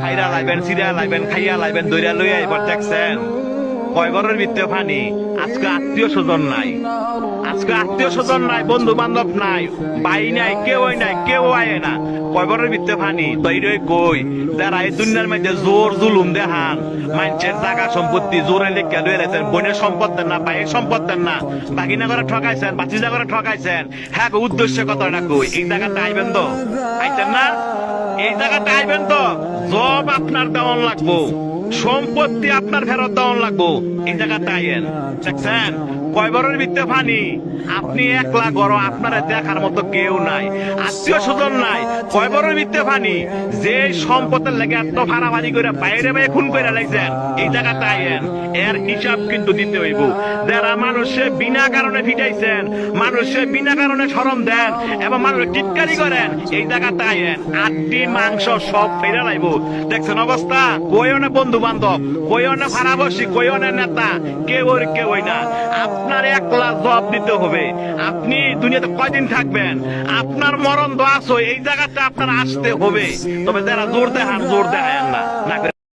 খাইরা লাইবেন Syria লাইবেন, খাইয়া লাইবেন, দইরা লইয়া এবার দেখছেন। কয় ঘরের ভিত্তে ফানি আজকে আত্মীয় স্বজন নাই। আজকে আত্মীয় স্বজন নাই বন্ধু বান্ধব নাই বাই নাই, কেউ নাই, কেউ আয় না। কয় ঘরের ভিত্তে ফানি তৈরি কই? যারা এই দুনিয়ার মধ্যে জোর জুলুম দেহান মানুষের জায়গা সম্পত্তি জোরে লেখা লয়ে রেছেন বোনের সম্পদ দেন না ভাইয়ের সম্পদ দেন না। বাগিনা করে ঠকাইছেন বাচিজা করে ঠকাইছেন। হ্যাঁ উদ্দেশ্য কত না কই? এই জায়গাটা আইবেন তো? আইতেন না? এই জায়গাটা আইবেন তো? জব আপনার দেওয়ান লাগবো। সম্পত্তি আপনার ফেরত দেওয়ান লাগবো। এই জায়গাটা আইয়েন দেখছেন? কয় বড়ের ভিত্তে ফানি? আপনি একলা গড় আপনারা দেখার মতো কেউ নাই। আত্মীয় স্বজন নাই। কয় বড়ের ভিত্তে ফানি? যে সম্পদের লেগে এত ফাড়াফাড়ি করে বাইরে বাইরে খুন করে লাইছেন, এই জায়গাটা আইয়েন এর হিসাব কিন্তু দিতে হইব। যারা মানুষে বিনা কারণে ফিটাইছেন, মানুষে বিনা কারণে সরম দেন, এবং মানুষ টিটকারি করেন, এই জায়গাটা আইয়েন আটটি মাংস সব ফেরে লাইব। দেখছেন অবস্থা? কইও না বন্ধু বান্ধব কইও না ভাড়াবাসী কইও না নেতা? কেউ ওর কেউ না। আপনার একলা জবাব দিতে হবে। আপনি দুনিয়াতে কয়দিন থাকবেন? আপনার মরণ দোয়াশ এই জায়গাতে আপনার আসতে হবে। তবে যারা জোর দেখান, জোর দেখায় না।